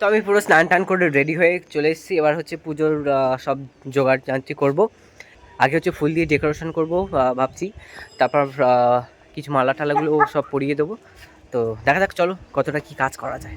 তো আমি পুরো স্নান টান করে রেডি হয়ে চলে এসেছি। এবার হচ্ছে পুজোর সব জোগাড় যান্ত্রিক করব। আগে হচ্ছে ফুল দিয়ে ডেকোরেশন করব ভাবছি। তারপর কিছু মালা টালাগুলো সব পরিয়ে দেবো। তো দেখা যাক, চলো কতটা কি কাজ করা যায়।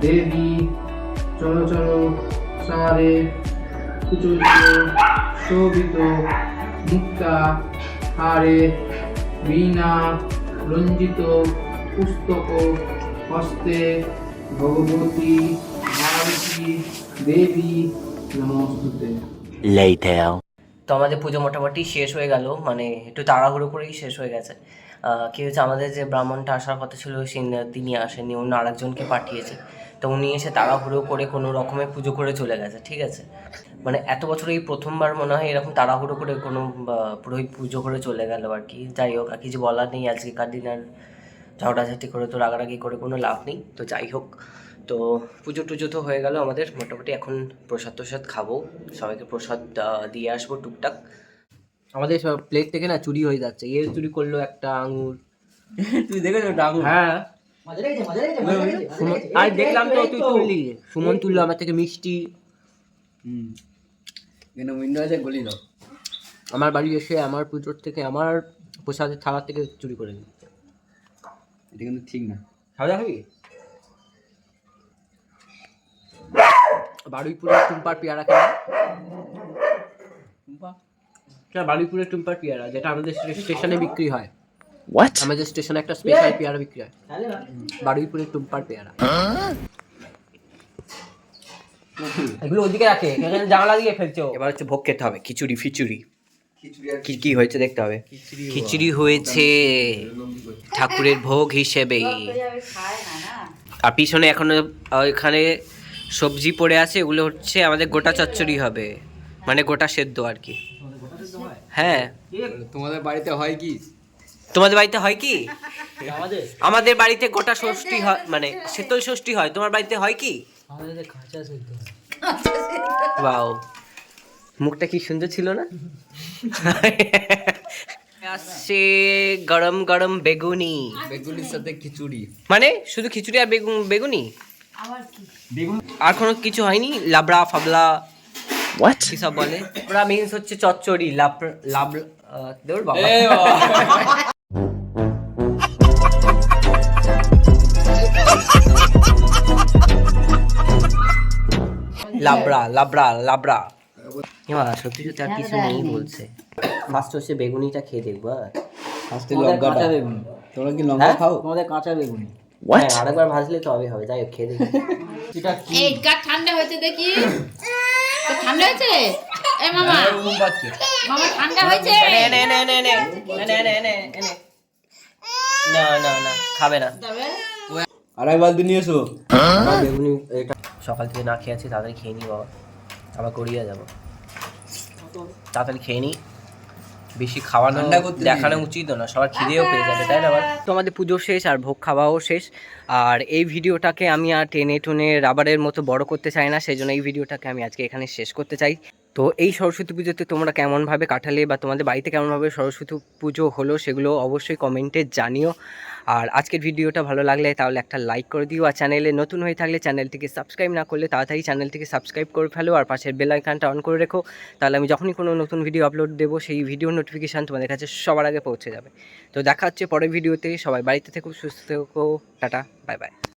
দেবী চলো চলো সারে কুচুরিত শোভিত মুক্তা হারে বীণা রঞ্জিত পুস্তক হস্তে ভগবতী ভারতী দেবী নমস্তুতে. তো আমাদের পুজো মোটামুটি শেষ হয়ে গেল মানে একটু তাড়াহুড়ো করেই শেষ হয়ে গেছে। আহ, কি হয়েছে আমাদের যে ব্রাহ্মণটা আসার কথা ছিল সে- তিনি আসেননি অন্য আরেকজনকে পাঠিয়েছে। তো উনি এসে তাড়াহুড়ো করে কোনো রকমে পুজো করে চলে গেছে ঠিক আছে? মানে এত বছর এই প্রথমবার মনে হয় এরকম তাড়াহুড়ো করে কোনো পুরোহিত পুজো করে চলে গেল আর কি। যাই হোক আর কিছু বলার নেই আজকেকার দিন আর ঝগড়াঝাটি করে তো রাগারাগি করে কোনো লাভ নেই। তো যাই হোক তো পুজো টুজো তো হয়ে গেল আমাদের মোটামুটি এখন প্রসাদ প্রসাদ খাব সবাইকে প্রসাদ দিয়ে আসব টুকটাক। আমাদের সব প্লেট থেকে না চুরি হয়ে যাচ্ছে। এর চুরি করল একটা আঙুর। তুই দেখেছ আঙুর? হ্যাঁ। আর দেখলাম তো তুই তুললি সুমন তুললো আমার থেকে মিষ্টি। হুম। এখানে উইন্ডো আছে গলি দাও। আমার বাড়ি এসে আমার পুজোর থেকে আমার প্রসাদের থালার থেকে চুরি করে নিচ্ছে এটা কিন্তু ঠিক না। খাওয়া খাবি বারুইপুরের টুম্পার পেয়ারা খেলা এটা বারুইপুরের টুম্পার পেয়ারা যেটা আমাদের স্টেশনে বিক্রি হয়। What? আমাদের স্টেশনে একটা স্পেশাল পেয়ারা বিক্রি হয়। বারুইপুরের টুম্পার পেয়ারা। এগুলো ওদিকে রাখে এখানে জানলা দিয়ে ফেলছো এবার হচ্ছে ভোগ খেতে হবে খিচুড়ি ফিচুড়ি কি কি হয়েছে দেখতে হবে? খিচুড়ি হয়েছে ঠাকুরের ভোগ হিসেবে। আর পিছনে এখনও এখানে সবজি পড়ে আছে এগুলো হচ্ছে আমাদের গোটা চচ্চড়ি হবে। মানে গোটা সেদ্ধ আর কি। হ্যাঁ? তোমাদের বাড়িতে হয় কি? তোমাদের বাড়িতে হয় কি? আমাদের? বাড়িতে গোটা ষষ্ঠী হয় মানে শীতল ষষ্ঠী হয়। তোমার বাড়িতে হয় কি? বাও মুখটা কি সুন্দর ছিল না? আসছে গরম গরম বেগুনি। বেগুনির সাথে খিচুড়ি। মানে শুধু খিচুড়ি আর বেগুন বেগুনি? বেগুন? আর কোনো কিছু হয়নি? লাবড়া ফাবলা What? কি সব বলে? লাবড়া মিন্স হচ্ছে চচ্চড়ি লাব লাব দেউর বাবা। লাবড়া লাবড়া লাবড়া। এমা সত্যি সত্যি আর কিছু নেই বলছে। ফার্স্ট হচ্ছে বেগুনিটা খেয়ে দেখব হ্যাঁ? ফার্স্টে লঙ্কাটা। তোমরা কি লঙ্কা খাও? তোমাদের কাঁচা বেগুনি। হ্যাঁ, আরেকবার ভাজলে তবে হবে যাই খেয়ে দেখি। এটা কি? এই কার ঠান্ডা হয়েছে দেখি। ঠান্ডা হয়েছে? এ মামা। ঘুম পাচ্ছে। মামা ঠান্ডা হয়েছে? এনে, এনে, এনে, এনে, এনে, এনে, এনে, এনে। না না না খাবে না। তবে আড়াই বালতি নিয়ে এসো। বেগুনি এটা সকাল থেকে না খেয়ে আছি তাড়াতাড়ি খেয়ে নিই বাবা। আবার গড়িয়ে যাব। তাড়াতাড়ি খেয়ে নিই বেশি খাওয়া ঠান্ডা করতে দেখানো উচিত না সবার খিদেও পেয়ে যাবে তাই না আবার তোমাদের পুজো শেষ আর ভোগ খাওয়াও শেষ। আর এই ভিডিওটাকে আমি আর টেনে টুনে রাবারের মতো বড় করতে চাই না সেই জন্য এই ভিডিওটাকে আমি আজকে এখানে শেষ করতে চাই। তো এই সরস্বতী পুজোতে তোমরা কেমনভাবে কাটালে বা তোমাদের বাড়িতে কেমনভাবে সরস্বতী পুজো হলো সেগুলো অবশ্যই কমেন্টে জানিও। আর আজকের ভিডিওটা ভালো লাগলে তাহলে একটা লাইক করে দিও। আর চ্যানেলে নতুন হয়ে থাকলে চ্যানেলটিকে সাবস্ক্রাইব না করলে তাড়াতাড়ি চ্যানেলটিকে সাবস্ক্রাইব করে ফেলো আর পাশের বেল আইকনটা অন করে রেখো। তাহলে আমি যখনই কোনো নতুন ভিডিও আপলোড দেবো, সেই ভিডিও নোটিফিকেশান তোমাদের কাছে সবার আগে পৌঁছে যাবে। তো দেখা হচ্ছে পরের ভিডিওতে সবাই বাড়িতে থেকো, সুস্থ থেকো। Tata bye bye